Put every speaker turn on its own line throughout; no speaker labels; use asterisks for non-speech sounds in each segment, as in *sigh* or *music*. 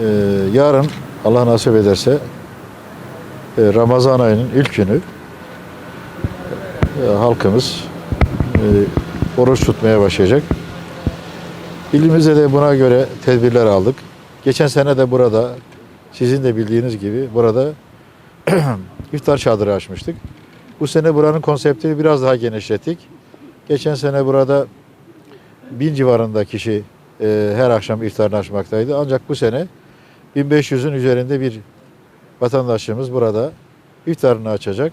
Ee, yarın Allah nasip ederse e, Ramazan ayının ilk günü e, halkımız e, oruç tutmaya başlayacak. İlimizde de buna göre tedbirler aldık. Geçen sene de burada sizin de bildiğiniz gibi burada *clears throat* iftar çadırı açmıştık. Bu sene buranın konseptini biraz daha genişlettik. Geçen sene burada bin civarında kişi e, her akşam iftarını açmaktaydı. Ancak bu sene 1500'ün üzerinde bir vatandaşımız burada iftarını açacak.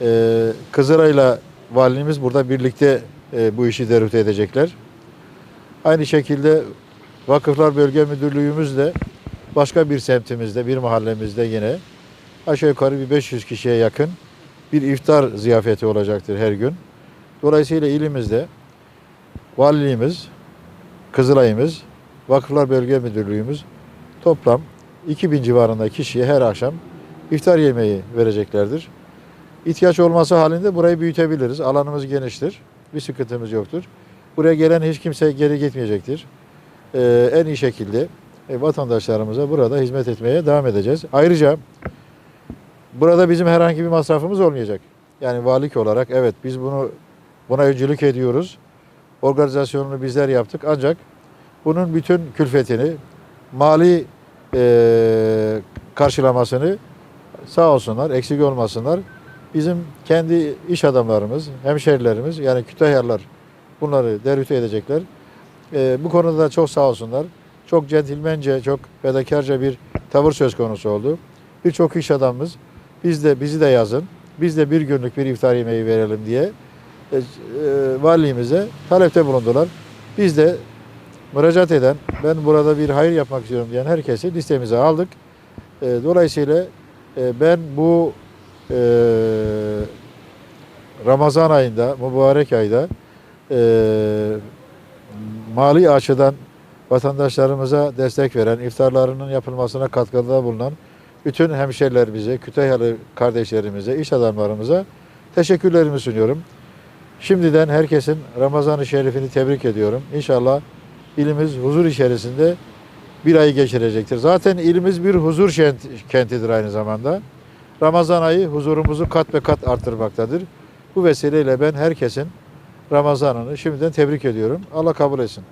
Ee, Kızılay'la valimiz burada birlikte e, bu işi derüte edecekler. Aynı şekilde Vakıflar Bölge Müdürlüğümüz de başka bir semtimizde, bir mahallemizde yine aşağı yukarı bir 500 kişiye yakın bir iftar ziyafeti olacaktır her gün. Dolayısıyla ilimizde valiliğimiz, Kızılay'ımız, Vakıflar Bölge Müdürlüğümüz toplam 2000 civarında kişiye her akşam iftar yemeği vereceklerdir. İhtiyaç olması halinde burayı büyütebiliriz. Alanımız geniştir. Bir sıkıntımız yoktur. Buraya gelen hiç kimse geri gitmeyecektir. Ee, en iyi şekilde e, vatandaşlarımıza burada hizmet etmeye devam edeceğiz. Ayrıca burada bizim herhangi bir masrafımız olmayacak. Yani valilik olarak evet biz bunu buna öncülük ediyoruz. Organizasyonunu bizler yaptık ancak bunun bütün külfetini, mali e, karşılamasını sağ olsunlar, eksik olmasınlar. Bizim kendi iş adamlarımız, hemşerilerimiz yani Kütahyalılar bunları derüte edecekler. E, bu konuda da çok sağ olsunlar. Çok centilmence, çok fedakarca bir tavır söz konusu oldu. Birçok iş adamımız biz de bizi de yazın, biz de bir günlük bir iftar yemeği verelim diye e, e, valiliğimize talepte bulundular. Biz de müracaat eden, ben burada bir hayır yapmak istiyorum diyen herkesi listemize aldık. E, dolayısıyla e, ben bu Ramazan ayında, mübarek ayda mali açıdan vatandaşlarımıza destek veren, iftarlarının yapılmasına katkıda bulunan bütün hemşerilerimize, Kütahyalı kardeşlerimize, iş adamlarımıza teşekkürlerimi sunuyorum. Şimdiden herkesin Ramazan-ı Şerif'ini tebrik ediyorum. İnşallah ilimiz huzur içerisinde bir ay geçirecektir. Zaten ilimiz bir huzur kentidir aynı zamanda. Ramazan ayı huzurumuzu kat ve kat arttırmaktadır. Bu vesileyle ben herkesin Ramazan'ını şimdiden tebrik ediyorum. Allah kabul etsin.